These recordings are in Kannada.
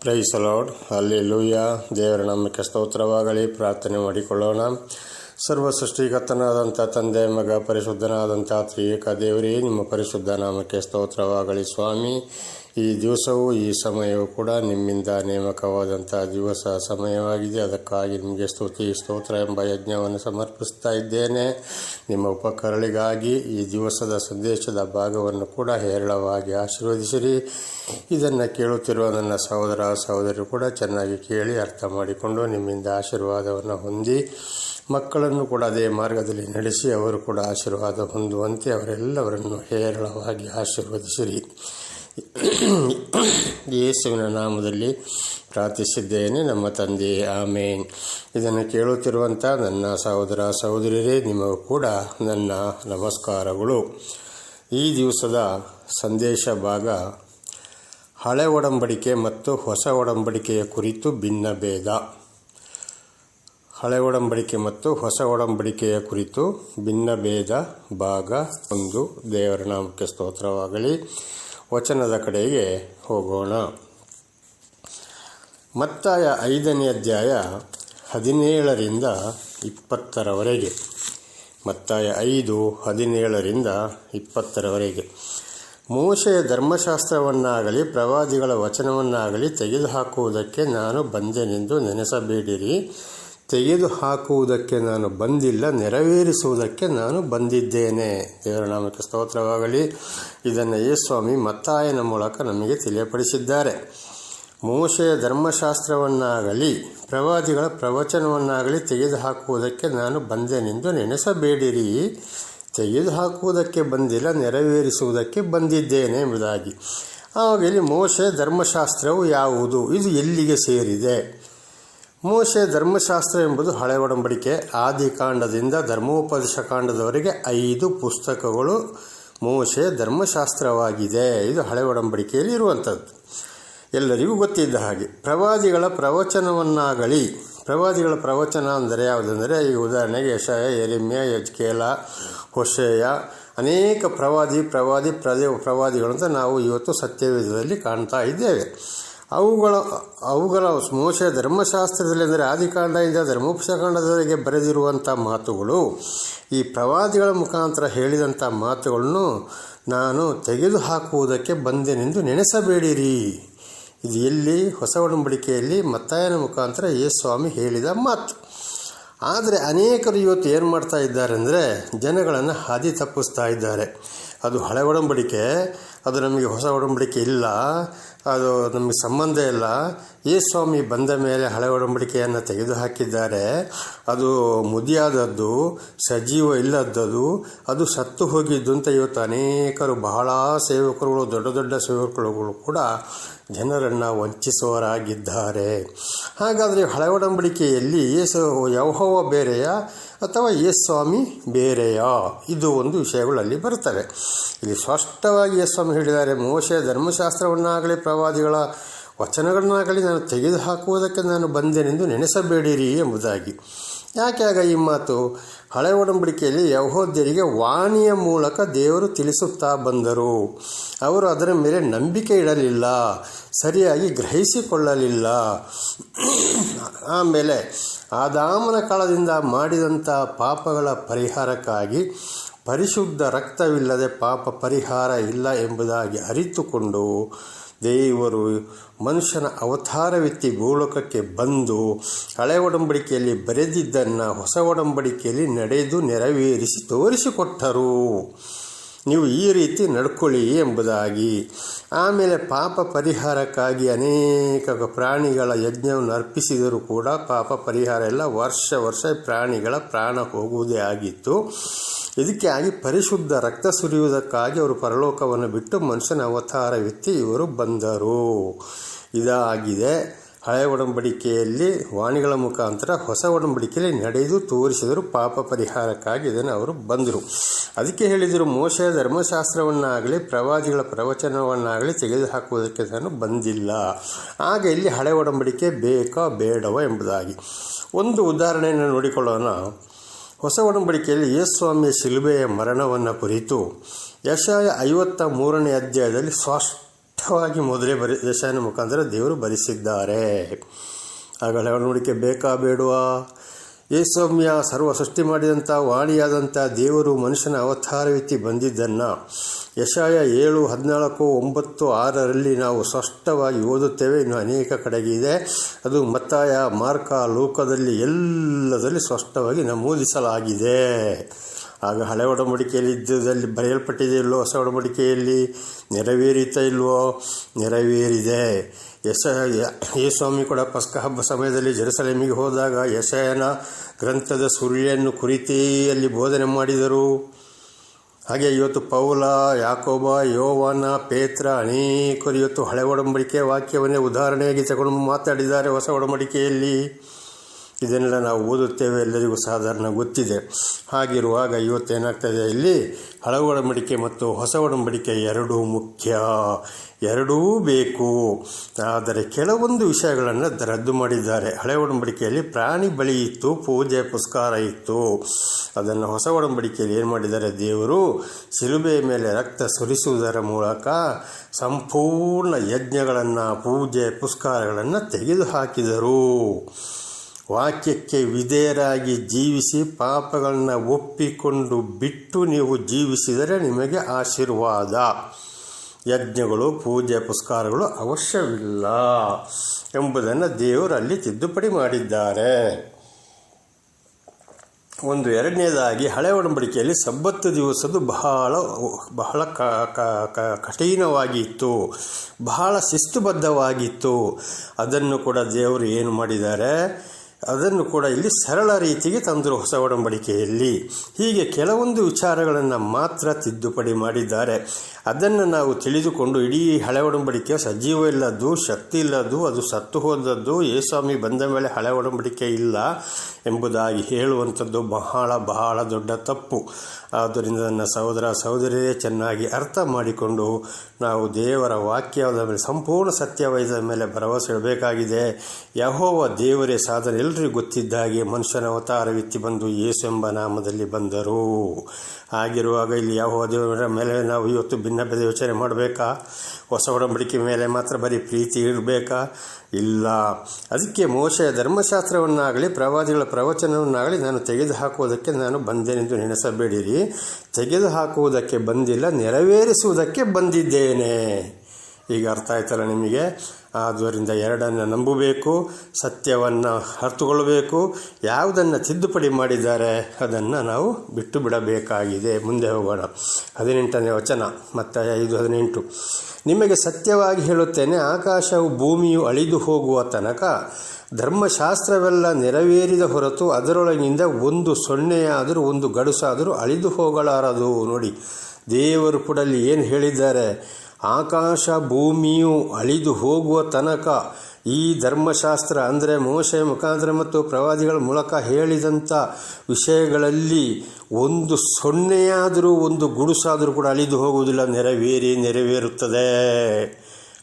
ಪ್ರೈಸ್ ಅಲೌಡ್ ಅಲ್ಲಿ ಲೂಯ ದೇವರ ನಮ್ಮಕ್ಕೆ ಸ್ತೋತ್ರವಾಗಲಿ. ಪ್ರಾರ್ಥನೆ ಮಾಡಿಕೊಳ್ಳೋಣ. ಸರ್ವ ಸೃಷ್ಟಿಗತನಾದಂಥ ತಂದೆ, ಮಗ, ಪರಿಶುದ್ಧನಾದಂಥ ತ್ರಿಯೇಕ ದೇವರೇ, ನಿಮ್ಮ ಪರಿಶುದ್ಧ ನಾಮಕ್ಕೆ ಸ್ತೋತ್ರವಾಗಲಿ ಸ್ವಾಮಿ. ಈ ದಿವಸವು ಈ ಸಮಯವು ಕೂಡ ನಿಮ್ಮಿಂದ ನೇಮಕವಾದಂಥ ದಿವಸ ಸಮಯವಾಗಿದೆ. ಅದಕ್ಕಾಗಿ ನಿಮಗೆ ಸ್ತುತಿ, ಸ್ತೋತ್ರ ಎಂಬ ಯಜ್ಞವನ್ನು ಸಮರ್ಪಿಸ್ತಾ ಇದ್ದೇನೆ. ನಿಮ್ಮ ಉಪಕರಳಿಗಾಗಿ ಈ ದಿವಸದ ಸಂದೇಶದ ಭಾಗವನ್ನು ಕೂಡ ಹೇರಳವಾಗಿ ಆಶೀರ್ವದಿಸಿರಿ. ಇದನ್ನು ಕೇಳುತ್ತಿರುವ ನನ್ನ ಸಹೋದರ ಸಹೋದರಿ ಕೂಡ ಚೆನ್ನಾಗಿ ಕೇಳಿ ಅರ್ಥ ಮಾಡಿಕೊಂಡು ನಿಮ್ಮಿಂದ ಆಶೀರ್ವಾದವನ್ನು ಹೊಂದಿ, ಮಕ್ಕಳನ್ನು ಕೂಡ ಅದೇ ಮಾರ್ಗದಲ್ಲಿ ನಡೆಸಿ ಅವರು ಕೂಡ ಆಶೀರ್ವಾದ ಹೊಂದುವಂತೆ ಅವರೆಲ್ಲವರನ್ನು ಹೇರಳವಾಗಿ ಆಶೀರ್ವದಿಸಿರಿ. ಯೇಸುವಿನ ನಾಮದಲ್ಲಿ ಪ್ರಾರ್ಥಿಸಿದ್ದೇನೆ, ನಮ್ಮ ತಂದೆ, ಆಮೇನ್. ಇದನ್ನು ಕೇಳುತ್ತಿರುವಂಥ ನನ್ನ ಸಹೋದರ ಸಹೋದರಿಯರೇ, ನಿಮಗೂ ಕೂಡ ನನ್ನ ನಮಸ್ಕಾರಗಳು. ಈ ದಿವಸದ ಸಂದೇಶ ಭಾಗ, ಹಳೆ ಒಡಂಬಡಿಕೆ ಮತ್ತು ಹೊಸ ಒಡಂಬಡಿಕೆಯ ಕುರಿತು ಭಿನ್ನ ಭೇದ. ಹಳೆ ಒಡಂಬಡಿಕೆ ಮತ್ತು ಹೊಸ ಒಡಂಬಡಿಕೆಯ ಕುರಿತು ಭಿನ್ನ ಭೇದ ಭಾಗ ಒಂದು. ದೇವರ ನಾಮಕ್ಕೆ ಸ್ತೋತ್ರವಾಗಲಿ. ವಚನದ ಕಡೆಗೆ ಹೋಗೋಣ. ಮತ್ತಾಯ ಐದನೇ ಅಧ್ಯಾಯ ಹದಿನೇಳರಿಂದ ಇಪ್ಪತ್ತರವರೆಗೆ. ಮತ್ತಾಯ ಐದು, ಹದಿನೇಳರಿಂದ ಇಪ್ಪತ್ತರವರೆಗೆ. ಮೋಶೆಯ ಧರ್ಮಶಾಸ್ತ್ರವನ್ನಾಗಲಿ ಪ್ರವಾದಿಗಳ ವಚನವನ್ನಾಗಲಿ ತೆಗೆದುಹಾಕುವುದಕ್ಕೆ ನಾನು ಬಂದೆನೆಂದು ನೆನೆಸಬೇಡಿರಿ. ತೆಗೆದುಹಾಕುವುದಕ್ಕೆ ನಾನು ಬಂದಿಲ್ಲ, ನೆರವೇರಿಸುವುದಕ್ಕೆ ನಾನು ಬಂದಿದ್ದೇನೆ. ದೇವರ ನಾಮಕ್ಕೆ ಸ್ತೋತ್ರವಾಗಲಿ. ಇದನ್ನು ಯೇಸ್ವಾಮಿ ಮತ್ತಾಯನ ಮೂಲಕ ನಮಗೆ ತಿಳಿಯಪಡಿಸಿದ್ದಾರೆ. ಮೋಶೆಯ ಧರ್ಮಶಾಸ್ತ್ರವನ್ನಾಗಲಿ, ಪ್ರವಾದಿಗಳ ಪ್ರವಚನವನ್ನಾಗಲಿ ತೆಗೆದುಹಾಕುವುದಕ್ಕೆ ನಾನು ಬಂದೆನೆಂದು ನೆನೆಸಬೇಡಿರಿ. ತೆಗೆದುಹಾಕುವುದಕ್ಕೆ ಬಂದಿಲ್ಲ, ನೆರವೇರಿಸುವುದಕ್ಕೆ ಬಂದಿದ್ದೇನೆ ಎಂಬುದಾಗಿ. ಆವಾಗ ಇಲ್ಲಿ ಮೋಶೆ ಧರ್ಮಶಾಸ್ತ್ರವು ಯಾವುದು? ಇದು ಎಲ್ಲಿಗೆ ಸೇರಿದೆ? ಮೋಶೆ ಧರ್ಮಶಾಸ್ತ್ರ ಎಂಬುದು ಹಳೆ ಒಡಂಬಡಿಕೆ. ಆದಿಕಾಂಡದಿಂದ ಧರ್ಮೋಪದೇಶ ಕಾಂಡದವರೆಗೆ ಐದು ಪುಸ್ತಕಗಳು ಮೋಶೆ ಧರ್ಮಶಾಸ್ತ್ರವಾಗಿದೆ. ಇದು ಹಳೆ ಒಡಂಬಡಿಕೆಯಲ್ಲಿ ಇರುವಂಥದ್ದು ಎಲ್ಲರಿಗೂ ಗೊತ್ತಿದ್ದ ಹಾಗೆ. ಪ್ರವಾದಿಗಳ ಪ್ರವಚನವನ್ನಾಗಲಿ, ಪ್ರವಾದಿಗಳ ಪ್ರವಚನ ಅಂದರೆ ಯಾವುದೆಂದರೆ, ಈ ಉದಾಹರಣೆಗೆ ಯಶಯ ಎಲಿಮ್ಯ ಯಜ್ಕೇಲ ಹೊಷೆಯ ಅನೇಕ ಪ್ರವಾದಿ ಪ್ರವಾದಿ ಪ್ರದೇ ಪ್ರವಾದಿಗಳಂತ ನಾವು ಇವತ್ತು ಸತ್ಯವೇದದಲ್ಲಿ ಕಾಣ್ತಾ ಇದ್ದೇವೆ. ಅವುಗಳ ಅವುಗಳ ಮೋಶ ಧರ್ಮಶಾಸ್ತ್ರದಲ್ಲಿ ಅಂದರೆ ಆದಿಕಾಂಡದಿಂದ ಧರ್ಮೋಪಕಾಂಡದವರೆಗೆ ಬರೆದಿರುವಂಥ ಮಾತುಗಳು, ಈ ಪ್ರವಾದಿಗಳ ಮುಖಾಂತರ ಹೇಳಿದಂಥ ಮಾತುಗಳನ್ನು ನಾನು ತೆಗೆದುಹಾಕುವುದಕ್ಕೆ ಬಂದೆನೆಂದು ನೆನೆಸಬೇಡಿರಿ. ಇದು ಎಲ್ಲಿ? ಹೊಸ ಒಡಂಬಡಿಕೆಯಲ್ಲಿ ಮತ್ತಾಯನ ಮುಖಾಂತರ ಯೇಸ್ವಾಮಿ ಹೇಳಿದ ಮಾತು. ಆದರೆ ಅನೇಕರು ಇವತ್ತು ಏನು ಮಾಡ್ತಾ ಇದ್ದಾರೆ ಅಂದರೆ ಜನಗಳನ್ನು ಹಾದಿ ತಪ್ಪಿಸ್ತಾ ಇದ್ದಾರೆ. ಅದು ಹಳೆ ಒಡಂಬಡಿಕೆ, ಅದು ನಮಗೆ ಹೊಸ ಒಡಂಬಡಿಕೆ ಇಲ್ಲ. ಅದು ನಮಗೆ ಸಂಬಂಧ ಇಲ್ಲ. ಈ ಸ್ವಾಮಿ ಬಂದ ಮೇಲೆ ಹಳೆ ಒಡಂಬಡಿಕೆಯನ್ನು ತೆಗೆದುಹಾಕಿದ್ದಾರೆ. ಅದು ಮುದಿಯಾದದ್ದು, ಸಜೀವ ಇಲ್ಲದದ್ದು, ಅದು ಸತ್ತು ಹೋಗಿದ್ದು ಅಂತ ಇವತ್ತು ಅನೇಕರು, ಬಹಳ ಸೇವಕರುಗಳು, ದೊಡ್ಡ ದೊಡ್ಡ ಸೇವಕರುಗಳು ಕೂಡ ಜನರನ್ನು ವಂಚಿಸುವರಾಗಿದ್ದಾರೆ ಹಾಗಾದರೆ ಹಳೆ ಒಡಂಬಡಿಕೆಯಲ್ಲಿ ಏಸು ಯೌಹವ ಬೇರೆಯ ಅಥವಾ ಯೇಸ್ವಾಮಿ ಬೇರೆಯಾ? ಇದು ಒಂದು ವಿಷಯಗಳಲ್ಲಿ ಬರ್ತವೆ ಇಲ್ಲಿ ಸ್ಪಷ್ಟವಾಗಿ ಯೇಸ್ವಾಮಿ ಹೇಳಿದ್ದಾರೆ, ಮೋಶೆ ಧರ್ಮಶಾಸ್ತ್ರವನ್ನಾಗಲಿ ಪ್ರವಾದಿಗಳ ವಚನಗಳನ್ನಾಗಲಿ ನಾನು ತೆಗೆದುಹಾಕುವುದಕ್ಕೆ ನಾನು ಬಂದೆನೆಂದು ನೆನೆಸಬೇಡಿರಿ ಎಂಬುದಾಗಿ. ಯಾಕೆ ಆಗ ಈ ಮಾತು? ಹಳೆ ಒಡಂಬಡಿಕೆಯಲ್ಲಿ ಯಹೋದ್ಯರಿಗೆ ವಾಣಿಯ ಮೂಲಕ ದೇವರು ತಿಳಿಸುತ್ತಾ ಬಂದರು. ಅವರು ಅದರ ಮೇಲೆ ನಂಬಿಕೆ ಇಡಲಿಲ್ಲ, ಸರಿಯಾಗಿ ಗ್ರಹಿಸಿಕೊಳ್ಳಲಿಲ್ಲ. ಆಮೇಲೆ ಆದಾಮನ ಕಾಲದಿಂದ ಮಾಡಿದಂಥ ಪಾಪಗಳ ಪರಿಹಾರಕ್ಕಾಗಿ ಪರಿಶುದ್ಧ ರಕ್ತವಿಲ್ಲದೆ ಪಾಪ ಪರಿಹಾರ ಇಲ್ಲ ಎಂಬುದಾಗಿ ಅರಿತುಕೊಂಡು ದೇವರು ಮನುಷ್ಯನ ಅವತಾರವೆತ್ತಿ ಗೋಲೋಕಕ್ಕೆ ಬಂದು ಹಳೆ ಒಡಂಬಡಿಕೆಯಲ್ಲಿ ಬರೆದಿದ್ದನ್ನು ಹೊಸ ಒಡಂಬಡಿಕೆಯಲ್ಲಿ ನಡೆದು ನೆರವೇರಿಸಿ ತೋರಿಸಿಕೊಟ್ಟರು. ನೀವು ಈ ರೀತಿ ನಡ್ಕೊಳ್ಳಿ ಎಂಬುದಾಗಿ. ಆಮೇಲೆ ಪಾಪ ಪರಿಹಾರಕ್ಕಾಗಿ ಅನೇಕ ಪ್ರಾಣಿಗಳ ಯಜ್ಞವನ್ನು ಅರ್ಪಿಸಿದರೂ ಕೂಡ ಪಾಪ ಪರಿಹಾರ ಎಲ್ಲ ವರ್ಷ ವರ್ಷ ಪ್ರಾಣಿಗಳ ಪ್ರಾಣ ಹೋಗುವುದೇ ಆಗಿತ್ತು. ಇದಕ್ಕೆ ಆಗಿ ಪರಿಶುದ್ಧ ರಕ್ತ ಸುರಿಯುವುದಕ್ಕಾಗಿ ಅವರು ಪರಲೋಕವನ್ನು ಬಿಟ್ಟು ಮನುಷ್ಯನ ಅವತಾರವೆತ್ತಿ ಇವರು ಬಂದರು. ಇದಾಗಿದೆ. ಹಳೆ ಒಡಂಬಡಿಕೆಯಲ್ಲಿ ವಾಣಿಗಳ ಮುಖಾಂತರ ಹೊಸ ಒಡಂಬಡಿಕೆಯಲ್ಲಿ ನಡೆದು ತೋರಿಸಿದರು ಪಾಪ ಪರಿಹಾರಕ್ಕಾಗಿ ಇದನ್ನು ಅವರು ಬಂದರು. ಅದಕ್ಕೆ ಹೇಳಿದರು, ಮೋಶ ಧರ್ಮಶಾಸ್ತ್ರವನ್ನಾಗಲಿ, ಪ್ರವಾದಿಗಳ ಪ್ರವಚನವನ್ನಾಗಲಿ ತೆಗೆದುಹಾಕುವುದಕ್ಕೆ ನಾನು ಬಂದಿಲ್ಲ. ಆಗ ಇಲ್ಲಿ ಹಳೆ ಒಡಂಬಡಿಕೆ ಬೇಕಾ ಬೇಡವ ಎಂಬುದಾಗಿ. ಒಂದು ಉದಾಹರಣೆಯನ್ನು ನೋಡಿಕೊಳ್ಳೋಣ. ಹೊಸ ಒಡಂಬಡಿಕೆಯಲ್ಲಿ ಯೇಸ್ವಾಮಿಯ ಶಿಲುಬೆಯ ಮರಣವನ್ನು ಕುರಿತು ಯಶಾಯ ಐವತ್ತ ಮೂರನೇ ಅಧ್ಯಾಯದಲ್ಲಿ ಸ್ಪಷ್ಟ ಸ್ಪಷ್ಟವಾಗಿ ಮೊದಲೇ ಬರಿ ದಶಾಯನ ಮುಖಾಂತರ ದೇವರು ಬರೆಸಿದ್ದಾರೆ. ಆಗ ನೋಡಿಕೆ ಬೇಕಾ ಬೇಡವಾ? ಏಸೌಮ್ಯ ಸರ್ವ ಸೃಷ್ಟಿ ಮಾಡಿದಂಥ ವಾಣಿಯಾದಂಥ ದೇವರು ಮನುಷ್ಯನ ಅವತಾರವೆತ್ತಿ ಬಂದಿದ್ದನ್ನು ಯಶಾಯ ಏಳು, ಹದಿನಾಲ್ಕು, ಒಂಬತ್ತು, ಆರರಲ್ಲಿ ನಾವು ಸ್ಪಷ್ಟವಾಗಿ ಓದುತ್ತೇವೆ. ಇನ್ನು ಅನೇಕ ಕಡೆಗಿದೆ ಅದು ಮತ್ತಾಯ, ಮಾರ್ಕ, ಲೋಕದಲ್ಲಿ ಎಲ್ಲದಲ್ಲಿ ಸ್ಪಷ್ಟವಾಗಿ ನಮೂದಿಸಲಾಗಿದೆ. ಆಗ ಹಳೆ ಒಡಂಬಡಿಕೆಯಲ್ಲಿ ಇದ್ದಲ್ಲಿ ಬರೆಯಲ್ಪಟ್ಟಿದೆ ಇಲ್ಲೋ ಹೊಸ ಒಡಂಬಡಿಕೆಯಲ್ಲಿ ನೆರವೇರಿತಾ ಇಲ್ವೋ? ನೆರವೇರಿದೆ. ಯಶ ಯೇಸ್ವಾಮಿ ಕೂಡ ಪಸ್ಕ ಹಬ್ಬ ಸಮಯದಲ್ಲಿ ಜೆರುಸಲೇಮಿಗೆ ಹೋದಾಗ ಯಶಯನ ಗ್ರಂಥದ ಸುರುಳಿಯನ್ನು ಕುರಿತೇ ಅಲ್ಲಿ ಬೋಧನೆ ಮಾಡಿದರು. ಹಾಗೆ ಇವತ್ತು ಪೌಲ, ಯಾಕೋಬ, ಯೋವನ, ಪೇತ್ರ ಅನೇಕರು ಇವತ್ತು ಹಳೆ ಒಡಂಬಡಿಕೆ ವಾಕ್ಯವನ್ನೇ ಉದಾಹರಣೆಯಾಗಿ ತಗೊಂಡು ಮಾತಾಡಿದ್ದಾರೆ ಹೊಸ ಒಡಂಬಡಿಕೆಯಲ್ಲಿ. ಇದನ್ನೆಲ್ಲ ನಾವು ಓದುತ್ತೇವೆ, ಎಲ್ಲರಿಗೂ ಸಾಧಾರಣ ಗೊತ್ತಿದೆ. ಹಾಗಿರುವಾಗ ಇವತ್ತೇನಾಗ್ತದೆ ಇಲ್ಲಿ? ಹಳೆ ಒಡಂಬಡಿಕೆ ಮತ್ತು ಹೊಸ ಒಡಂಬಡಿಕೆ ಎರಡೂ ಮುಖ್ಯ. ಎರಡೂ ಬೇಕು. ಆದರೆ ಕೆಲವೊಂದು ವಿಷಯಗಳನ್ನು ರದ್ದು ಮಾಡಿದ್ದಾರೆ. ಹಳೆ ಒಡಂಬಡಿಕೆಯಲ್ಲಿ ಪ್ರಾಣಿ ಬಳಿ ಇತ್ತು, ಪೂಜೆ, ಪುಸ್ಕಾರ ಇತ್ತು. ಅದನ್ನು ಹೊಸ ಒಡಂಬಡಿಕೆಯಲ್ಲಿ ಏನು ಮಾಡಿದ್ದಾರೆ? ದೇವರು ಶಿಲುಬೆಯ ಮೇಲೆ ರಕ್ತ ಸುರಿಸುವುದರ ಮೂಲಕ ಸಂಪೂರ್ಣ ಯಜ್ಞಗಳನ್ನು, ಪೂಜೆ, ಪುಸ್ಕಾರಗಳನ್ನು ತೆಗೆದುಹಾಕಿದರು. ವಾಕ್ಯಕ್ಕೆ ವಿಧೇಯರಾಗಿ ಜೀವಿಸಿ ಪಾಪಗಳನ್ನು ಒಪ್ಪಿಕೊಂಡು ಬಿಟ್ಟು ನೀವು ಜೀವಿಸಿದರೆ ನಿಮಗೆ ಆಶೀರ್ವಾದ. ಯಜ್ಞಗಳು, ಪೂಜೆ, ಪುಸ್ಕಾರಗಳು ಅವಶ್ಯವಿಲ್ಲ ಎಂಬುದನ್ನು ದೇವರು ಅಲ್ಲಿ ತಿದ್ದುಪಡಿ ಮಾಡಿದ್ದಾರೆ. ಒಂದು ಎರಡನೇದಾಗಿ, ಹಳೆ ಒಡಂಬಡಿಕೆಯಲ್ಲಿ ಸಬ್ಬತ್ತು ದಿವಸದ್ದು ಬಹಳ ಬಹಳ ಕಠಿಣವಾಗಿತ್ತು, ಬಹಳ ಶಿಸ್ತುಬದ್ಧವಾಗಿತ್ತು. ಅದನ್ನು ಕೂಡ ದೇವರು ಏನು ಮಾಡಿದ್ದಾರೆ? ಅದನ್ನು ಕೂಡ ಇಲ್ಲಿ ಸರಳ ರೀತಿಗೆ ತಂದರು ಹೊಸ ಒಡಂಬಡಿಕೆಯಲ್ಲಿ. ಹೀಗೆ ಕೆಲವೊಂದು ವಿಚಾರಗಳನ್ನು ಮಾತ್ರ ತಿದ್ದುಪಡಿ ಮಾಡಿದ್ದಾರೆ. ಅದನ್ನು ನಾವು ತಿಳಿದುಕೊಂಡು ಇಡೀ ಹಳೆ ಒಡಂಬಡಿಕೆ ಸಜೀವ ಇಲ್ಲದ್ದು, ಶಕ್ತಿ ಇಲ್ಲದ್ದು, ಅದು ಸತ್ತು ಹೋದದ್ದು ಯೇಸ್ವಾಮಿ ಬಂದ ಮೇಲೆ ಹಳೆ ಒಡಂಬಡಿಕೆ ಇಲ್ಲ ಎಂಬುದಾಗಿ ಹೇಳುವಂಥದ್ದು ಬಹಳ ಬಹಳ ದೊಡ್ಡ ತಪ್ಪು. ಆದ್ದರಿಂದ ನನ್ನ ಸಹೋದರ ಸಹೋದರಿಯೇ ಚೆನ್ನಾಗಿ ಅರ್ಥ ಮಾಡಿಕೊಂಡು ನಾವು ದೇವರ ವಾಕ್ಯದ ಮೇಲೆ, ಸಂಪೂರ್ಣ ಸತ್ಯವಾದ ಮೇಲೆ ಭರವಸೆ ಇಡಬೇಕಾಗಿದೆ. ಯಹೋವ ದೇವರೇ, ಸಾಧನೆ ಎಲ್ಲರಿಗೂ ಗೊತ್ತಿದ್ದ ಹಾಗೆ ಮನುಷ್ಯನ ಅವತಾರವಿತ್ತಿ ಬಂದು ಯೇಸು ಎಂಬ ನಾಮದಲ್ಲಿ ಬಂದರು. ಆಗಿರುವಾಗ ಇಲ್ಲಿ ಯಾವ ದೇವರ ಮೇಲೆ ನಾವು ಇವತ್ತು ಭಿನ್ನ ಭೇದ ಯೋಚನೆ ಮಾಡಬೇಕಾ? ಹೊಸ ಒಡಂಬಡಿಕೆ ಮೇಲೆ ಮಾತ್ರ ಬರೀ ಪ್ರೀತಿ ಇರಬೇಕಾ? ಇಲ್ಲ. ಅದಕ್ಕೆ ಮೋಶೆಯ ಧರ್ಮಶಾಸ್ತ್ರವನ್ನಾಗಲಿ, ಪ್ರವಾದಿಗಳ ಪ್ರವಚನವನ್ನಾಗಲಿ ನಾನು ತೆಗೆದುಹಾಕುವುದಕ್ಕೆ ನಾನು ಬಂದೇನೆಂದು ನೆನೆಸಬೇಡಿರಿ. ತೆಗೆದುಹಾಕುವುದಕ್ಕೆ ಬಂದಿಲ್ಲ, ನೆರವೇರಿಸುವುದಕ್ಕೆ ಬಂದಿದ್ದೇನೆ. ಈಗ ಅರ್ಥ ಆಯ್ತಲ್ಲ ನಿಮಗೆ? ಆದ್ದರಿಂದ ಎರಡನ್ನು ನಂಬಬೇಕು, ಸತ್ಯವನ್ನು ಅರ್ಥಗೊಳ್ಳಬೇಕು ಯಾವುದನ್ನು ತಿದ್ದುಪಡಿ ಮಾಡಿದ್ದಾರೆ ಅದನ್ನು ನಾವು ಬಿಟ್ಟು ಬಿಡಬೇಕಾಗಿದೆ ಮುಂದೆ ಹೋಗೋಣ. ಹದಿನೆಂಟನೇ ವಚನ ಮತ್ತು ಐದು, ಹದಿನೆಂಟು. ನಿಮಗೆ ಸತ್ಯವಾಗಿ ಹೇಳುತ್ತೇನೆ, ಆಕಾಶವು ಭೂಮಿಯು ಅಳಿದು ಹೋಗುವ ತನಕ ಧರ್ಮಶಾಸ್ತ್ರವೆಲ್ಲ ನೆರವೇರಿದ ಹೊರತು ಅದರೊಳಗಿಂದ ಒಂದು ಸೊನ್ನೆಯಾದರೂ, ಒಂದು ಗಡುಸಾದರೂ ಅಳಿದು ಹೋಗಲಾರದು. ನೋಡಿ, ದೇವರು ಕೂಡ ಏನು ಹೇಳಿದ್ದಾರೆ? ಆಕಾಶ ಭೂಮಿಯು ಅಳಿದು ಹೋಗುವ ತನಕ ಈ ಧರ್ಮಶಾಸ್ತ್ರ, ಅಂದರೆ ಮೋಶೆ ಮುಖಾಂತರ ಮತ್ತು ಪ್ರವಾದಿಗಳ ಮೂಲಕ ಹೇಳಿದಂಥ ವಿಷಯಗಳಲ್ಲಿ ಒಂದು ಸೊನ್ನೆಯಾದರೂ ಒಂದು ಗುಡುಸಾದರೂ ಕೂಡ ಅಳಿದು ಹೋಗುವುದಿಲ್ಲ. ನೆರವೇರಿ, ನೆರವೇರುತ್ತದೆ.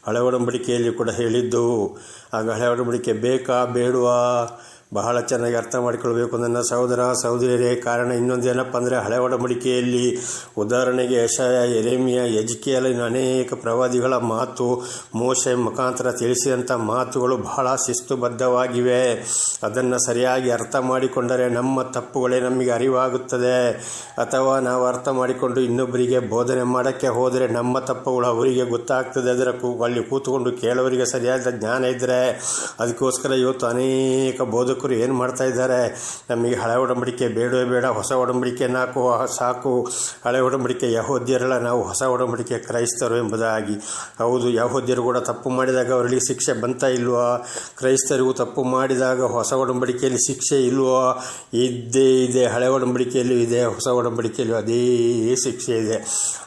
ಹಳೆ ಒಡಂಬಡಿಕೆಯಲ್ಲಿ ಕೂಡ ಹೇಳಿದ್ದು. ಆಗ ಹಳೆ ಒಡಂಬಡಿಕೆ ಬೇಕಾ, ಬೇಡವಾ? ಬಹಳ ಚೆನ್ನಾಗಿ ಅರ್ಥ ಮಾಡಿಕೊಳ್ಬೇಕು ನನ್ನ ಸಹೋದರ ಸಹೋದರಿಯರೇ. ಕಾರಣ ಇನ್ನೊಂದೇನಪ್ಪ ಅಂದರೆ ಹಳೆ ಒಡಂಬಡಿಕೆಯಲ್ಲಿ ಉದಾಹರಣೆಗೆ ಯಶಯ ಎರೆಮಿಯ ಎಜಿಕೆಯಲ್ಲಿನ ಅನೇಕ ಪ್ರವಾದಿಗಳ ಮಾತು, ಮೋಶೆ ಮುಖಾಂತರ ತಿಳಿಸಿದಂಥ ಮಾತುಗಳು ಬಹಳ ಶಿಸ್ತುಬದ್ಧವಾಗಿವೆ. ಅದನ್ನು ಸರಿಯಾಗಿ ಅರ್ಥ ಮಾಡಿಕೊಂಡರೆ ನಮ್ಮ ತಪ್ಪುಗಳೇ ನಮಗೆ ಅರಿವಾಗುತ್ತದೆ. ಅಥವಾ ನಾವು ಅರ್ಥ ಮಾಡಿಕೊಂಡು ಇನ್ನೊಬ್ಬರಿಗೆ ಬೋಧನೆ ಮಾಡೋಕ್ಕೆ ಹೋದರೆ ನಮ್ಮ ತಪ್ಪುಗಳು ಅವರಿಗೆ ಗೊತ್ತಾಗ್ತದೆ. ಅದರ ಅಲ್ಲಿ ಕೂತ್ಕೊಂಡು ಕೇಳೋರಿಗೆ ಸರಿಯಾದ ಜ್ಞಾನ ಇದ್ದರೆ ಅದಕ್ಕೋಸ್ಕರ ಇವತ್ತು ಅನೇಕ ಬೋಧಕರು ಏನು ಮಾಡ್ತಾ ಇದ್ದಾರೆ? ನಮಗೆ ಹಳೆ ಒಡಂಬಡಿಕೆ ಬೇಡವೇ ಬೇಡ, ಹೊಸ ಒಡಂಬಡಿಕೆ ನಾಲ್ಕು ಸಾಕು. ಹಳೆ ಒಡಂಬಡಿಕೆ ಯಹೋದ್ಯರಲ್ಲ, ನಾವು ಹೊಸ ಒಡಂಬಡಿಕೆ ಕ್ರೈಸ್ತರು ಎಂಬುದಾಗಿ. ಹೌದು, ಯಹೋದ್ಯರು ಕೂಡ ತಪ್ಪು ಮಾಡಿದಾಗ ಅವರಿಗೆ ಶಿಕ್ಷೆ ಬಂತಾ ಇಲ್ವೋ? ಕ್ರೈಸ್ತರಿಗೂ ತಪ್ಪು ಮಾಡಿದಾಗ ಹೊಸ ಒಡಂಬಡಿಕೆಯಲ್ಲಿ ಶಿಕ್ಷೆ ಇಲ್ವೋ? ಇದ್ದೇ ಇದೆ, ಹಳೆ ಒಡಂಬಡಿಕೆಯಲ್ಲೂ ಇದೆ, ಹೊಸ ಒಡಂಬಡಿಕೆಯಲ್ಲೂ ಅದೇ ಶಿಕ್ಷೆ ಇದೆ.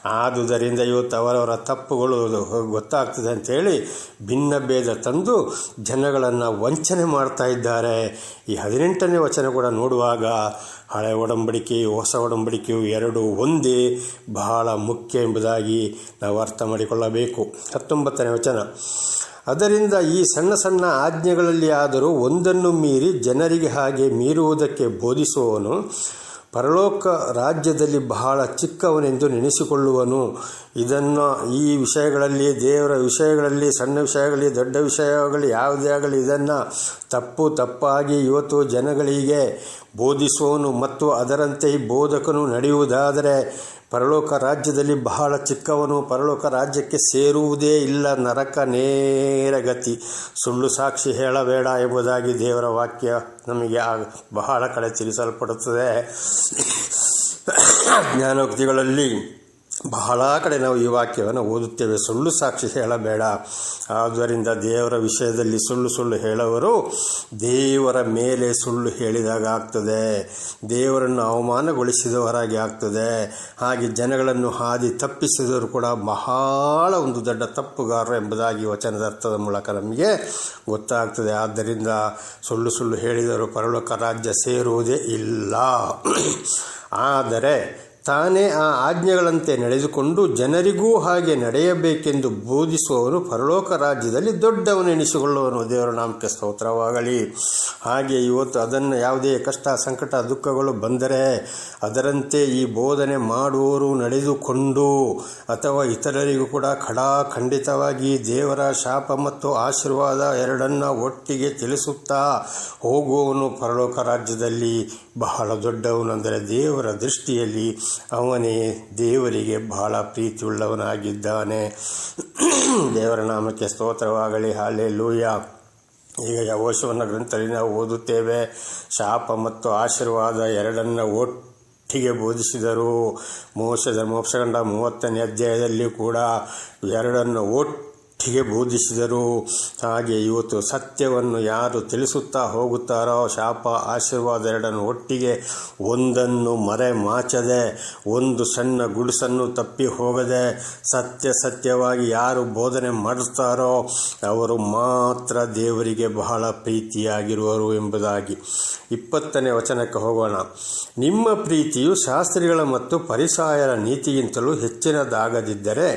ಆದುದರಿಂದ ಇವತ್ತು ಅವರವರ ತಪ್ಪುಗಳು ಗೊತ್ತಾಗ್ತದೆ ಅಂತೇಳಿ ಭಿನ್ನ ಭೇದ ತಂದು ಜನಗಳನ್ನು ವಂಚನೆ ಮಾಡ್ತಾ ಇದ್ದಾರೆ. ಈ ಹದಿನೆಂಟನೇ ವಚನ ಕೂಡ ನೋಡುವಾಗ ಹಳೆ ಒಡಂಬಡಿಕೆಯು, ಹೊಸ ಒಡಂಬಡಿಕೆಯು ಎರಡು ಒಂದೇ ಬಹಳ ಮುಖ್ಯ ಎಂಬುದಾಗಿ ನಾವು ಅರ್ಥ ಮಾಡಿಕೊಳ್ಳಬೇಕು. ಹತ್ತೊಂಬತ್ತನೇ ವಚನ. ಅದರಿಂದ ಈ ಸಣ್ಣ ಸಣ್ಣ ಆಜ್ಞೆಗಳಲ್ಲಿ ಆದರೂ ಒಂದನ್ನು ಮೀರಿ ಜನರಿಗೆ ಹಾಗೆ ಮೀರುವುದಕ್ಕೆ ಬೋಧಿಸುವವನು ಪರಲೋಕ ರಾಜ್ಯದಲ್ಲಿ ಬಹಳ ಚಿಕ್ಕವನೆಂದು ನೆನೆಸಿಕೊಳ್ಳುವನು. ಇದನ್ನು ಈ ವಿಷಯಗಳಲ್ಲಿ, ದೇವರ ವಿಷಯಗಳಲ್ಲಿ, ಸಣ್ಣ ವಿಷಯಗಳಲ್ಲಿ, ದೊಡ್ಡ ವಿಷಯಗಳಲ್ಲಿ, ಯಾವುದೇ ಆಗಲಿ ಇದನ್ನು ತಪ್ಪು ತಪ್ಪಾಗಿ ಇವತ್ತು ಜನಗಳಿಗೆ ಬೋಧಿಸುವವನು ಮತ್ತು ಅದರಂತೆ ಈ ಬೋಧಕನು ನಡೆಯುವುದಾದರೆ ಪರಲೋಕ ರಾಜ್ಯದಲ್ಲಿ ಬಹಳ ಚಿಕ್ಕವನು. ಪರಲೋಕ ರಾಜ್ಯಕ್ಕೆ ಸೇರುವುದೇ ಇಲ್ಲ. ನರಕ ನೇರಗತಿ ಸುಳ್ಳು ಸಾಕ್ಷಿ ಹೇಳಬೇಡ ಎಂಬುದಾಗಿ ದೇವರ ವಾಕ್ಯ ನಮಗೆ ಬಹಳ ಕಡೆ ತಿಳಿಸಲ್ಪಡುತ್ತದೆ. ಜ್ಞಾನೋಕ್ತಿಗಳಲ್ಲಿ ಬಹಳ ಕಡೆ ನಾವು ಈ ವಾಕ್ಯವನ್ನು ಓದುತ್ತೇವೆ. ಸುಳ್ಳು ಸಾಕ್ಷಿ ಹೇಳಬೇಡ. ಆದ್ದರಿಂದ ದೇವರ ವಿಷಯದಲ್ಲಿ ಸುಳ್ಳು ಸುಳ್ಳು ಹೇಳುವವರು ದೇವರ ಮೇಲೆ ಸುಳ್ಳು ಹೇಳಿದಾಗ ಆಗ್ತದೆ. ದೇವರನ್ನು ಅವಮಾನಗೊಳಿಸಿದವರಾಗಿ ಆಗ್ತದೆ. ಹಾಗೆ ಜನಗಳನ್ನು ಹಾದಿ ತಪ್ಪಿಸಿದವರು ಕೂಡ ಬಹಳ ಒಂದು ದೊಡ್ಡ ತಪ್ಪುಗಾರರು ಎಂಬುದಾಗಿ ವಚನದ ಅರ್ಥದ ಮೂಲಕ ನಮಗೆ ಗೊತ್ತಾಗ್ತದೆ. ಆದ್ದರಿಂದ ಸುಳ್ಳು ಸುಳ್ಳು ಹೇಳಿದವರು ಪರಲೋಕ ರಾಜ್ಯ ಸೇರುವುದೇ ಇಲ್ಲ. ಆದರೆ ತಾನೇ ಆ ಆಜ್ಞೆಗಳಂತೆ ನಡೆದುಕೊಂಡು ಜನರಿಗೂ ಹಾಗೆ ನಡೆಯಬೇಕೆಂದು ಬೋಧಿಸುವವನು ಪರಲೋಕ ರಾಜ್ಯದಲ್ಲಿ ದೊಡ್ಡವನೆನಿಸಿಕೊಳ್ಳುವನು ದೇವರ ನಾಮಕ್ಕೆ ಸ್ತೋತ್ರವಾಗಲಿ. ಹಾಗೆ ಇವತ್ತು ಅದನ್ನು ಯಾವುದೇ ಕಷ್ಟ, ಸಂಕಟ, ದುಃಖಗಳು ಬಂದರೆ ಅದರಂತೆ ಈ ಬೋಧನೆ ಮಾಡುವವರು ನಡೆದುಕೊಂಡು ಅಥವಾ ಇತರರಿಗೂ ಕೂಡ ಖಡಾಖಂಡಿತವಾಗಿ ದೇವರ ಶಾಪ ಮತ್ತು ಆಶೀರ್ವಾದ ಎರಡನ್ನ ಒಟ್ಟಿಗೆ ತಿಳಿಸುತ್ತಾ ಹೋಗುವವನು ಪರಲೋಕ ರಾಜ್ಯದಲ್ಲಿ ಬಹಳ ದೊಡ್ಡವನು. ಅಂದರೆ ದೇವರ ದೃಷ್ಟಿಯಲ್ಲಿ ಅವನೇ ದೇವರಿಗೆ ಬಹಳ ಪ್ರೀತಿಯುಳ್ಳವನಾಗಿದ್ದಾನೆ. ದೇವರ ನಾಮಕ್ಕೆ ಸ್ತೋತ್ರವಾಗಲಿ ಹಾಲೆ ಲೂಯ ಈಗ ಯವೋಶವನ ಗ್ರಂಥದಲ್ಲಿ ನಾವು ಓದುತ್ತೇವೆ, ಶಾಪ ಮತ್ತು ಆಶೀರ್ವಾದ ಎರಡನ್ನ ಒಟ್ಟಿಗೆ ಬೋಧಿಸಿದರು. ಮೋಸ ಮೋಕ್ಷಗಂಡ ಮೂವತ್ತನೇ ಅಧ್ಯಾಯದಲ್ಲಿ ಕೂಡ ಎರಡನ್ನು ಒಟ್ಟಿಗೆ ಬೋಧಿಸಿದರು ಹಾಗೆ ಇವತ್ತು ಸತ್ಯವನ್ನು ಯಾರು ತಿಳಿಸುತ್ತಾ ಹೋಗುತ್ತಾರೋ ಶಾಪ ಆಶೀರ್ವಾದ ಎರಡನ್ನು ಒಟ್ಟಿಗೆ ಒಂದನ್ನು ಮರೆ ಮಾಚದೆ, ಒಂದು ಸಣ್ಣ ಗುಡಿಸನ್ನು ತಪ್ಪಿ ಹೋಗದೆ, ಸತ್ಯ ಸತ್ಯವಾಗಿ ಯಾರು ಬೋಧನೆ ಮಾಡುತ್ತಾರೋ ಅವರು ಮಾತ್ರ ದೇವರಿಗೆ ಬಹಳ ಪ್ರೀತಿಯಾಗಿರುವರು ಎಂಬುದಾಗಿ. ಇಪ್ಪತ್ತನೇ ವಚನಕ್ಕೆ ಹೋಗೋಣ. ನಿಮ್ಮ ಪ್ರೀತಿಯು ಶಾಸ್ತ್ರಿಗಳ ಮತ್ತು ಪರಿಸಾಯರ ನೀತಿಗಿಂತಲೂ ಹೆಚ್ಚಿನದಾಗದಿದ್ದರೆ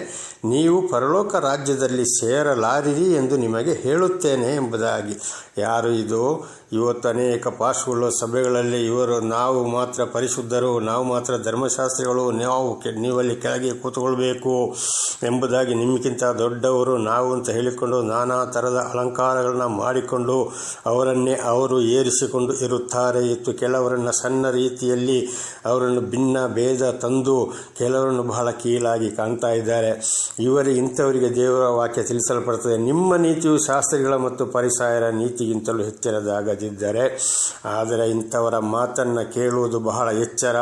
ನೀವು ಪರಲೋಕ ರಾಜ್ಯದಲ್ಲಿ ಸೇರಲಾರಿರಿ ಎಂದು ನಿಮಗೆ ಹೇಳುತ್ತೇನೆ ಎಂಬುದಾಗಿ. ಯಾರು ಇದು? ಇವತ್ತು ಅನೇಕ ಪಾರ್ಶ್ವಗಳು ಸಭೆಗಳಲ್ಲಿ ಇವರು ನಾವು ಮಾತ್ರ ಪರಿಶುದ್ಧರು, ನಾವು ಮಾತ್ರ ಧರ್ಮಶಾಸ್ತ್ರಿಗಳು, ನಾವು ನೀವಲ್ಲಿ ಕೆಳಗೆ ಕೂತ್ಕೊಳ್ಬೇಕು ಎಂಬುದಾಗಿ ನಿಮಗಿಂತ ದೊಡ್ಡವರು ನಾವು ಅಂತ ಹೇಳಿಕೊಂಡು ನಾನಾ ಥರದ ಅಲಂಕಾರಗಳನ್ನ ಮಾಡಿಕೊಂಡು ಅವರನ್ನೇ ಅವರು ಏರಿಸಿಕೊಂಡು ಇರುತ್ತಾರೆ. ಇತ್ತು ಕೆಲವರನ್ನು ಸಣ್ಣ ರೀತಿಯಲ್ಲಿ ಅವರನ್ನು ಭಿನ್ನ ಭೇದ ತಂದು ಕೆಲವರನ್ನು ಬಹಳ ಕೀಳಾಗಿ ಕಾಣ್ತಾ ಇದ್ದಾರೆ. ಇವರಿಗೆ ಇಂಥವರಿಗೆ ದೇವರ ವಾಕ್ಯ ತಿಳಿಸಲ್ಪಡುತ್ತದೆ ನಿಮ್ಮ ನೀತಿಯು ಶಾಸ್ತ್ರಿಗಳ ಮತ್ತು ಪರಿಸಾಯರ ನೀತಿಗಿಂತಲೂ ಹೆಚ್ಚಿನದಾಗದಿದ್ದರೆ ಆದರೆ ಇಂಥವರ ಮಾತನ್ನು ಕೇಳುವುದು ಬಹಳ ಎಚ್ಚರ.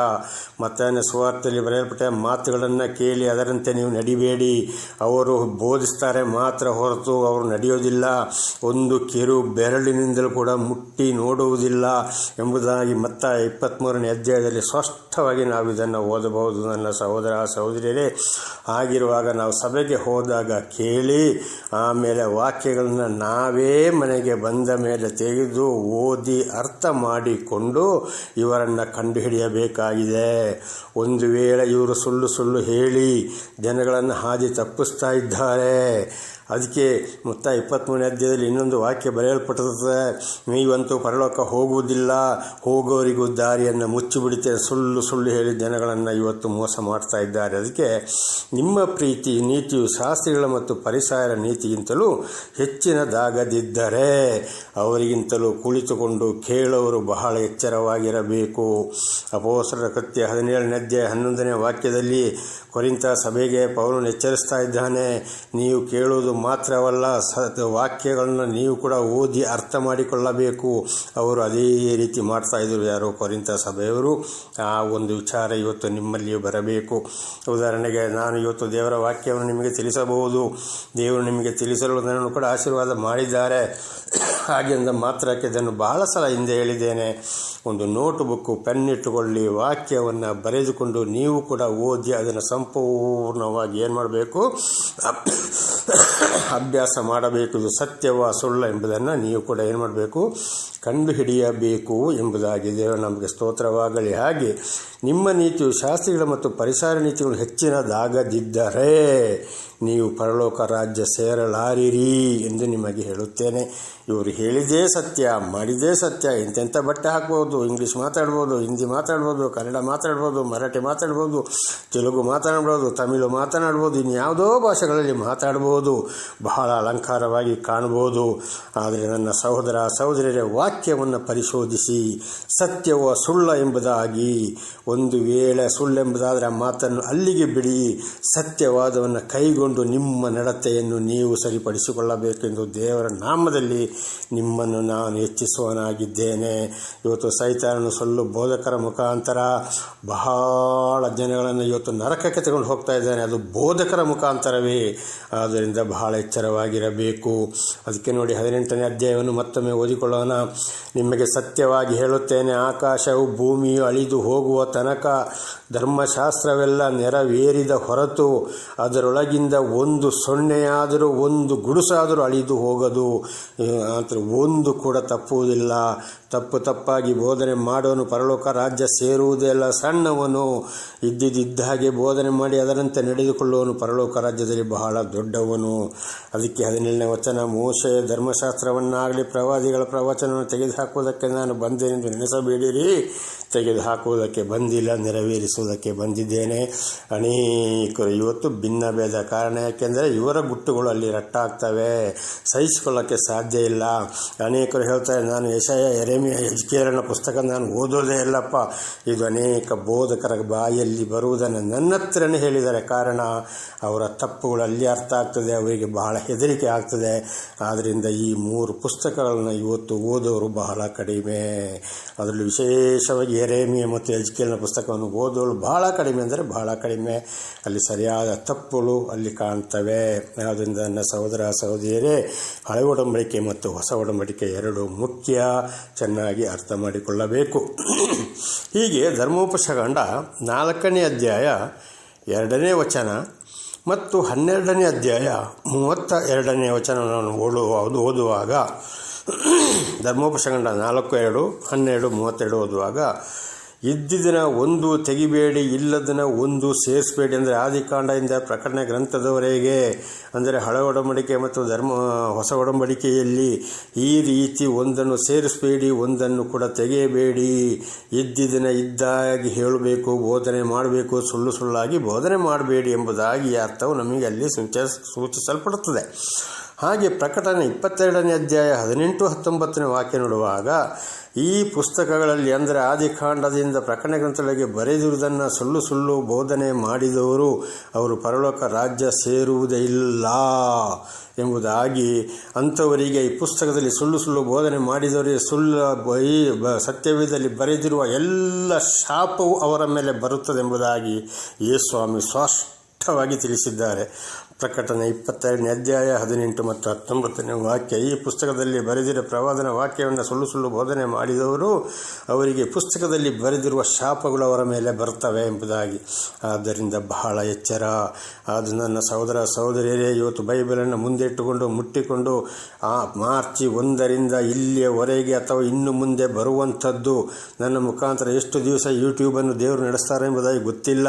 ಮತ್ತು ಸುವಾರ್ತೆಯಲ್ಲಿ ಬರೆಯಲ್ಪಟ್ಟ ಮಾತುಗಳನ್ನು ಕೇಳಿ ಅದರಂತೆ ನೀವು ನಡಿಬೇಡಿ. ಅವರು ಬೋಧಿಸ್ತಾರೆ ಮಾತ್ರ ಹೊರತು ಅವರು ನಡೆಯೋದಿಲ್ಲ. ಒಂದು ಕಿರು ಬೆರಳಿನಿಂದಲೂ ಕೂಡ ಮುಟ್ಟಿ ನೋಡುವುದಿಲ್ಲ ಎಂಬುದಾಗಿ ಮತ್ತ ಇಪ್ಪತ್ತ್ಮೂರನೇ ಅಧ್ಯಾಯದಲ್ಲಿ ಸ್ಪಷ್ಟವಾಗಿ ನಾವು ಇದನ್ನು ಓದಬಹುದು. ನನ್ನ ಸಹೋದರ ಸಹೋದರಿಯರೇ ಆಗಿರುವಾಗ ನಾವು ಸಭೆಗೆ ಹೋದಾಗ ಕೇಳಿ, ಆಮೇಲೆ ವಾಕ್ಯಗಳನ್ನು ನಾವೇ ಮನೆಗೆ ಬಂದ ಮೇಲೆ ತೆಗೆದು ಓದಿ ಅರ್ಥ ಮಾಡಿಕೊಂಡು ಇವರನ್ನು ಕಂಡುಹಿಡಿಯಬೇಕಾಗಿದೆ. ಒಂದು ವೇಳೆ ಇವರು ಸುಳ್ಳು ಸುಳ್ಳು ಹೇಳಿ, ಜನಗಳನ್ನು ಹಾದಿ ತಪ್ಪಿಸ್ತಾ ಇದ್ದಾರೆ ಅದಕ್ಕೆ ಮೊತ್ತ ಇಪ್ಪತ್ತ್ಮೂರನೇ ಅಧ್ಯಾಯದಲ್ಲಿ ಇನ್ನೊಂದು ವಾಕ್ಯ ಬರೆಯಲ್ಪಟ್ಟಿರುತ್ತದೆ, ನೀವಂತೂ ಪರಲೋಕ ಹೋಗುವುದಿಲ್ಲ, ಹೋಗೋರಿಗೂ ದಾರಿಯನ್ನು ಮುಚ್ಚಿಬಿಡುತ್ತೆ. ಸುಳ್ಳು ಸುಳ್ಳು ಹೇಳಿ ಜನಗಳನ್ನು ಇವತ್ತು ಮೋಸ ಮಾಡ್ತಾ ಇದ್ದಾರೆ. ಅದಕ್ಕೆ ನಿಮ್ಮ ಪ್ರೀತಿ, ನೀತಿಯು ಶಾಸ್ತ್ರಿಗಳ ಮತ್ತು ಪರಿಸರ ನೀತಿಗಿಂತಲೂ ಹೆಚ್ಚಿನದಾಗದಿದ್ದರೆ ಅವರಿಗಿಂತಲೂ ಕುಳಿತುಕೊಂಡು ಕೇಳೋರು ಬಹಳ ಎಚ್ಚರವಾಗಿರಬೇಕು. ಅಪೋಸರ ಕೃತ್ಯ ಹದಿನೇಳನೇ ಅಧ್ಯಾಯ ಹನ್ನೊಂದನೇ ವಾಕ್ಯದಲ್ಲಿ ಕೊರಿಂತ ಸಭೆಗೆ ಪೌರನ್ನು ಎಚ್ಚರಿಸ್ತಾ ಇದ್ದಾನೆ, ನೀವು ಕೇಳುವುದು ಮಾತ್ರವಲ್ಲ, ಸ, ವಾಕ್ಯಗಳನ್ನು ನೀವು ಕೂಡ ಓದಿ ಅರ್ಥ ಮಾಡಿಕೊಳ್ಳಬೇಕು. ಅವರು ಅದೇ ರೀತಿ ಮಾಡ್ತಾ ಯಾರೋ ಕೊರಿಂತ ಸಭೆಯವರು. ಆ ಒಂದು ವಿಚಾರ ಇವತ್ತು ನಿಮ್ಮಲ್ಲಿಯೂ ಬರಬೇಕು. ಉದಾಹರಣೆಗೆ, ನಾನು ಇವತ್ತು ದೇವರ ವಾಕ್ಯವನ್ನು ನಿಮಗೆ ತಿಳಿಸಬಹುದು. ದೇವರು ನಿಮಗೆ ತಿಳಿಸಲು ನನ್ನನ್ನು ಕೂಡ ಆಶೀರ್ವಾದ ಮಾಡಿದ್ದಾರೆ. ಹಾಗೆಂದ ಮಾತ್ರಕ್ಕೆ ಇದನ್ನು ಬಹಳ ಸಲ ಹಿಂದೆ ಹೇಳಿದ್ದೇನೆ. ಒಂದು ನೋಟ್ ಬುಕ್ಕು ಪೆನ್ ಇಟ್ಟುಕೊಳ್ಳಿ, ವಾಕ್ಯವನ್ನು ಬರೆದುಕೊಂಡು ನೀವು ಕೂಡ ಓದಿ ಅದನ್ನು ಸಂಪೂರ್ಣವಾಗಿ ಏನು ಮಾಡಬೇಕು? ಅಭ್ಯಾಸ ಮಾಡಬೇಕು ಇದು ಸತ್ಯವ ಸುಳ್ಳ ಎಂಬುದನ್ನು ನೀವು ಕೂಡ ಏನು ಮಾಡಬೇಕು? ಕಂಡುಹಿಡಿಯಬೇಕು ಎಂಬುದಾಗಿ ದೇವರ ನಮಗೆ ಸ್ತೋತ್ರವಾಗಲಿ. ಹಾಗೆ ನಿಮ್ಮ ನೀತಿಯು ಶಾಸ್ತ್ರಿಗಳ ಮತ್ತು ಪರಿಸರ ನೀತಿಗಳು ಹೆಚ್ಚಿನದಾಗದಿದ್ದರೆ ನೀವು ಪರಲೋಕ ರಾಜ್ಯ ಸೇರಲಾರಿರಿ ಎಂದು ನಿಮಗೆ ಹೇಳುತ್ತೇನೆ. ಇವರು ಹೇಳಿದೇ ಸತ್ಯ, ಮಾಡಿದೇ ಸತ್ಯ, ಎಂತೆಂಥ ಬಟ್ಟೆ ಹಾಕ್ಬೋದು, ಇಂಗ್ಲೀಷ್ ಮಾತಾಡ್ಬೋದು, ಹಿಂದಿ ಮಾತಾಡ್ಬೋದು, ಕನ್ನಡ ಮಾತಾಡ್ಬೋದು, ಮರಾಠಿ ಮಾತಾಡ್ಬೋದು, ತೆಲುಗು ಮಾತನಾಡ್ಬೋದು ತಮಿಳು ಮಾತನಾಡ್ಬೋದು, ಇನ್ಯಾವುದೋ ಭಾಷೆಗಳಲ್ಲಿ ಮಾತಾಡ್ಬೋದು, ಬಹಳ ಅಲಂಕಾರವಾಗಿ ಕಾಣ್ಬೋದು. ಆದರೆ ನನ್ನ ಸಹೋದರ, ಸಹೋದರಿಯರ, ವಾಕ್ಯವನ್ನು ಪರಿಶೋಧಿಸಿ, ಸತ್ಯವೋ ಸುಳ್ಳ ಎಂಬುದಾಗಿ, ಒಂದು ವೇಳೆ ಸುಳ್ಳೆಂಬುದಾದರೆ ಆ ಮಾತನ್ನು ಅಲ್ಲಿಗೆ ಬಿಡಿ, ಸತ್ಯವಾದವನ್ನು ಕೈಗೊಂಡು ನಿಮ್ಮ ನಡತೆಯನ್ನು ನೀವು ಸರಿಪಡಿಸಿಕೊಳ್ಳಬೇಕೆಂದು ದೇವರ ನಾಮದಲ್ಲಿ ನಿಮ್ಮನ್ನು ನಾನು ಹೆಚ್ಚಿಸುವನಾಗಿದ್ದೇನೆ. ಇವತ್ತು ಸೈತಾನನು ಸೊಲ್ಲು ಬೋಧಕರ ಮುಖಾಂತರ ಬಹಳ ಜನಗಳನ್ನು ಇವತ್ತು ನರಕಕ್ಕೆ ತಗೊಂಡು ಹೋಗ್ತಾ ಇದ್ದಾನೆ. ಅದು ಬೋಧಕರ ಮುಖಾಂತರವೇ. ಆದ್ದರಿಂದ ಬಹಳ ಎಚ್ಚರವಾಗಿರಬೇಕು. ಅದಕ್ಕೆ ನೋಡಿ ಹದಿನೆಂಟನೇ ಅಧ್ಯಾಯವನ್ನು ಮತ್ತೊಮ್ಮೆ ಓದಿಕೊಳ್ಳೋಣ. ನಿಮಗೆ ಸತ್ಯವಾಗಿ ಹೇಳುತ್ತೇನೆ, ಆಕಾಶವು ಭೂಮಿಯು ಅಳಿದು ಹೋಗುವ ತನಕ ಧರ್ಮಶಾಸ್ತ್ರವೆಲ್ಲ ನೆರವೇರಿದ ಹೊರತು ಅದರೊಳಗಿಂದ ಒಂದು ಸೊನ್ನೆಯಾದರೂ, ಒಂದು ಗುಡುಸಾದರೂ ಅಳಿದು ಹೋಗದು. ಅಂತ ಒಂದು ಕೂಡ ತಪ್ಪುವುದಿಲ್ಲ. ತಪ್ಪು ತಪ್ಪಾಗಿ ಬೋಧನೆ ಮಾಡೋನು ಪರಲೋಕ ರಾಜ್ಯ ಸೇರುವುದೆಲ್ಲ ಸಣ್ಣವನು ಇದ್ದಿದ್ದ ಹಾಗೆ ಬೋಧನೆ ಮಾಡಿ ಅದರಂತೆ ನಡೆದುಕೊಳ್ಳುವನು ಪರಲೋಕ ರಾಜ್ಯದಲ್ಲಿ ಬಹಳ ದೊಡ್ಡವನು. ಅದಕ್ಕೆ ಹದಿನೇಳನೇ ವಚನ, ಮೋಶೆ ಧರ್ಮಶಾಸ್ತ್ರವನ್ನಾಗಲಿ ಪ್ರವಾದಿಗಳ ಪ್ರವಚನವನ್ನು ತೆಗೆದುಹಾಕುವುದಕ್ಕೆ ನಾನು ಬಂದೇನೆಂದು ನೆನೆಸಬೇಡಿರಿ. ತೆಗೆದುಹಾಕುವುದಕ್ಕೆ ಬಂದಿಲ್ಲ ನೆರವೇರಿಸುವುದಕ್ಕೆ ಬಂದಿದ್ದೇನೆ. ಅನೇಕರು ಇವತ್ತು ಭಿನ್ನ ಭೇದ ಕಾರಣ. ಯಾಕೆಂದರೆ ಇವರ ಗುಟ್ಟುಗಳು ಅಲ್ಲಿ ರಟ್ಟಾಗ್ತವೆ. ಸಹಿಸಿಕೊಳ್ಳೋಕ್ಕೆ ಸಾಧ್ಯ ಇಲ್ಲ. ಅನೇಕರು ಹೇಳ್ತಾರೆ, ನಾನು ಯಶಯ ಎರೆಮಿಯ ಯಜ್ಕೇರನ ಪುಸ್ತಕ ನಾನು ಓದೋದೇ ಇಲ್ಲಪ್ಪ. ಇದು ಅನೇಕ ಬೋಧಕರ ಬಾಯಲ್ಲಿ ಬರುವುದನ್ನು ನನ್ನ ಹತ್ರನೇ ಹೇಳಿದ್ದಾರೆ ಕಾರಣ. ಅವರ ತಪ್ಪುಗಳು ಅಲ್ಲಿ ಅರ್ಥ ಆಗ್ತದೆ, ಅವರಿಗೆ ಬಹಳ ಹೆದರಿಕೆ ಆಗ್ತದೆ. ಆದ್ದರಿಂದ ಈ ಮೂರು ಪುಸ್ತಕಗಳನ್ನು ಇವತ್ತು ಓದೋರು ಬಹಳ ಕಡಿಮೆ. ಅದರಲ್ಲಿ ವಿಶೇಷವಾಗಿ ಎರೇಮಿಯ ಮತ್ತು ಎಜ್ಕೇಲ್ನ ಪುಸ್ತಕವನ್ನು ಓದೋಳು ಬಹಳ ಕಡಿಮೆ ಅಂದರೆ ಬಹಳ ಕಡಿಮೆ. ಅಲ್ಲಿ ಸರಿಯಾದ ತಪ್ಪುಗಳು ಅಲ್ಲಿ ಕಾಣ್ತವೆ. ಆದ್ದರಿಂದ ನನ್ನ ಸಹೋದರ ಸಹೋದರಿಯರೇ, ಹಳೆ ಒಡಂಬಡಿಕೆ ಮತ್ತು ಹೊಸ ಒಡಂಬಡಿಕೆ ಎರಡು ಮುಖ್ಯ ಚೆನ್ನಾಗಿ ಅರ್ಥ ಮಾಡಿಕೊಳ್ಳಬೇಕು. ಹೀಗೆ ಧರ್ಮೋಪಶಗಂಡ ನಾಲ್ಕನೇ ಅಧ್ಯಾಯ ಎರಡನೇ ವಚನ ಮತ್ತು ಹನ್ನೆರಡನೇ ಅಧ್ಯಾಯ ಮೂವತ್ತ ಎರಡನೇ ವಚನವನ್ನು ಓಡುವ ಓದುವಾಗ ಧರ್ಮೋಪಶಗಂಡ ನಾಲ್ಕು, ಎರಡು, ಹನ್ನೆರಡು, ಮೂವತ್ತೆರಡು ಓದುವಾಗ ಇದ್ದಿದ್ದನ ಒಂದು ತೆಗಿಬೇಡಿ ಇಲ್ಲದನ್ನ ಒಂದು ಸೇರಿಸಬೇಡಿ ಅಂದರೆ ಆದಿಕಾಂಡದಿಂದ ಪ್ರಕರಣ ಗ್ರಂಥದವರೆಗೆ ಅಂದರೆ ಹಳೆ ಒಡಂಬಡಿಕೆ ಮತ್ತು ಧರ್ಮ, ಹೊಸ ಒಡಂಬಡಿಕೆಯಲ್ಲಿ ಈ ರೀತಿ ಒಂದನ್ನು ಸೇರಿಸಬೇಡಿ, ಒಂದನ್ನು ಕೂಡ ತೆಗೆಯಬೇಡಿ. ಇದ್ದಿದ್ದನ ಇದ್ದಾಗಿ ಹೇಳಬೇಕು, ಬೋಧನೆ ಮಾಡಬೇಕು, ಸುಳ್ಳು ಸುಳ್ಳಾಗಿ ಬೋಧನೆ ಮಾಡಬೇಡಿ ಎಂಬುದಾಗಿ ಅರ್ಥವು ನಮಗೆ ಅಲ್ಲಿ ಸೂಚ ಸೂಚಿಸಲ್ಪಡುತ್ತದೆ. ಹಾಗೆ ಪ್ರಕಟಣೆ ಇಪ್ಪತ್ತೆರಡನೇ ಅಧ್ಯಾಯ ಹದಿನೆಂಟು ಹತ್ತೊಂಬತ್ತನೇ ವಾಕ್ಯ ನೋಡುವಾಗ ಈ ಪುಸ್ತಕಗಳಲ್ಲಿ ಅಂದರೆ ಆದಿಕಾಂಡದಿಂದ ಪ್ರಕರಣ ಗ್ರಂಥಗಳಿಗೆ ಬರೆದಿರುವುದನ್ನು ಸುಳ್ಳು ಸುಳ್ಳು ಬೋಧನೆ ಮಾಡಿದವರು ಅವರು ಪರಲೋಕ ರಾಜ್ಯ ಸೇರುವುದೇ ಇಲ್ಲ ಎಂಬುದಾಗಿ ಅಂಥವರಿಗೆ ಈ ಪುಸ್ತಕದಲ್ಲಿ ಸುಳ್ಳು ಸುಳ್ಳು ಬೋಧನೆ ಮಾಡಿದವರಿಗೆ ಸುಳ್ಳು ಈ ಸತ್ಯವೇದದಲ್ಲಿ ಬರೆದಿರುವ ಎಲ್ಲ ಶಾಪವು ಅವರ ಮೇಲೆ ಬರುತ್ತದೆ ಎಂಬುದಾಗಿ ಯೇಸ್ವಾಮಿ ಸ್ಪಷ್ಟವಾಗಿ ತಿಳಿಸಿದ್ದಾರೆ. ಪ್ರಕಟಣೆ ಇಪ್ಪತ್ತೆರಡನೇ ಅಧ್ಯಾಯ ಹದಿನೆಂಟು ಮತ್ತು ಹತ್ತೊಂಬತ್ತನೇ ವಾಕ್ಯ. ಈ ಪುಸ್ತಕದಲ್ಲಿ ಬರೆದಿರುವ ಪ್ರವಾದನ ವಾಕ್ಯವನ್ನು ಸುಳ್ಳು ಸುಳ್ಳು ಬೋಧನೆ ಮಾಡಿದವರು ಅವರಿಗೆ ಪುಸ್ತಕದಲ್ಲಿ ಬರೆದಿರುವ ಶಾಪಗಳು ಅವರ ಮೇಲೆ ಬರ್ತವೆ ಎಂಬುದಾಗಿ. ಆದ್ದರಿಂದ ಬಹಳ ಎಚ್ಚರ. ಅದು ನನ್ನ ಸಹೋದರ ಸಹೋದರಿಯರೇ, ಇವತ್ತು ಬೈಬಲನ್ನು ಮುಂದೆ ಇಟ್ಟುಕೊಂಡು ಮುಟ್ಟಿಕೊಂಡು, ಆ ಮಾರ್ಚ್ ಒಂದರಿಂದ ಇಲ್ಲಿಯವರೆಗೆ ಅಥವಾ ಇನ್ನು ಮುಂದೆ ಬರುವಂಥದ್ದು ನನ್ನ ಮುಖಾಂತರ ಎಷ್ಟು ದಿವಸ ಯೂಟ್ಯೂಬನ್ನು ದೇವರು ನಡೆಸ್ತಾರೆ ಎಂಬುದಾಗಿ ಗೊತ್ತಿಲ್ಲ.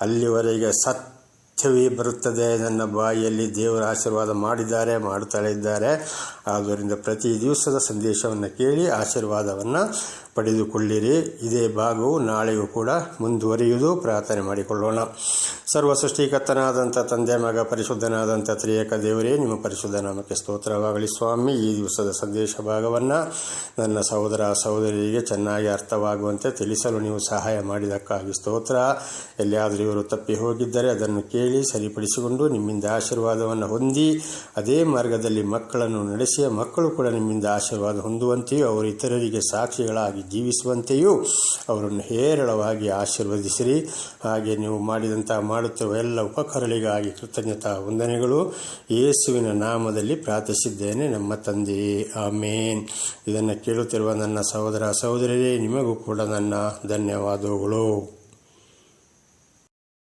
ಅಲ್ಲಿವರೆಗೆ ಸತ್ ಸತ್ಯವೇ ಬರುತ್ತದೆ. ನನ್ನ ಬಾಯಿಯಲ್ಲಿ ದೇವರ ಆಶೀರ್ವಾದ ಮಾಡಿದ್ದಾರೆ ಮಾಡುತ್ತಲೇ ಇದ್ದಾರೆ. ಆದ್ದರಿಂದ ಪ್ರತಿ ದಿವಸದ ಸಂದೇಶವನ್ನು ಕೇಳಿ ಆಶೀರ್ವಾದವನ್ನು ಪಡೆದುಕೊಳ್ಳಿರಿ. ಇದೇ ಭಾಗವು ನಾಳೆಯೂ ಕೂಡ ಮುಂದುವರಿಯುವುದು. ಪ್ರಾರ್ಥನೆ ಮಾಡಿಕೊಳ್ಳೋಣ. ಸರ್ವ ಸೃಷ್ಟಿಕರ್ತನಾದಂಥ ತಂದೆ, ಮಗ, ಪರಿಶುದ್ಧನಾದಂಥ ತ್ರಿಯೇಕ ದೇವರೇ, ನಿಮ್ಮ ಪರಿಶುದ್ಧ ನಾಮಕ್ಕೆ ಸ್ತೋತ್ರವಾಗಲಿ ಸ್ವಾಮಿ. ಈ ದಿವಸದ ಸಂದೇಶ ಭಾಗವನ್ನು ನನ್ನ ಸಹೋದರ ಸಹೋದರಿಯರಿಗೆ ಚೆನ್ನಾಗಿ ಅರ್ಥವಾಗುವಂತೆ ತಿಳಿಸಲು ನೀವು ಸಹಾಯ ಮಾಡಿದಕ್ಕಾಗಿ ಸ್ತೋತ್ರ. ಎಲ್ಲಿಯಾದರೂ ಇವರು ತಪ್ಪಿ ಹೋಗಿದ್ದರೆ ಅದನ್ನು ಕೇಳಿ ಸರಿಪಡಿಸಿಕೊಂಡು ನಿಮ್ಮಿಂದ ಆಶೀರ್ವಾದವನ್ನು ಹೊಂದಿ, ಅದೇ ಮಾರ್ಗದಲ್ಲಿ ಮಕ್ಕಳನ್ನು ನಡೆಸಿ, ಮಕ್ಕಳು ಕೂಡ ನಿಮ್ಮಿಂದ ಆಶೀರ್ವಾದ ಹೊಂದುವಂತೆಯೂ ಅವರು ಇತರರಿಗೆ ಸಾಕ್ಷಿಗಳಾಗಿ ಜೀವಿಸುವಂತೆಯೂ ಅವರನ್ನು ಹೇರಳವಾಗಿ ಆಶೀರ್ವದಿಸಿರಿ. ಹಾಗೆ ನೀವು ಮಾಡಿದಂಥ ಮಾಡುತ್ತಿರುವ ಎಲ್ಲ ಉಪಕರಣಗಳಿಗಾಗಿ ಕೃತಜ್ಞತಾ ವಂದನೆಗಳು. ಯೇಸುವಿನ ನಾಮದಲ್ಲಿ ಪ್ರಾರ್ಥಿಸಿದ್ದೇನೆ ನಮ್ಮ ತಂದೆ. ಆಮೇನ್. ಇದನ್ನು ಕೇಳುತ್ತಿರುವ ನನ್ನ ಸಹೋದರ ಸಹೋದರಿಯರೇ, ನಿಮಗೂ ಕೂಡ ನನ್ನ ಧನ್ಯವಾದಗಳು.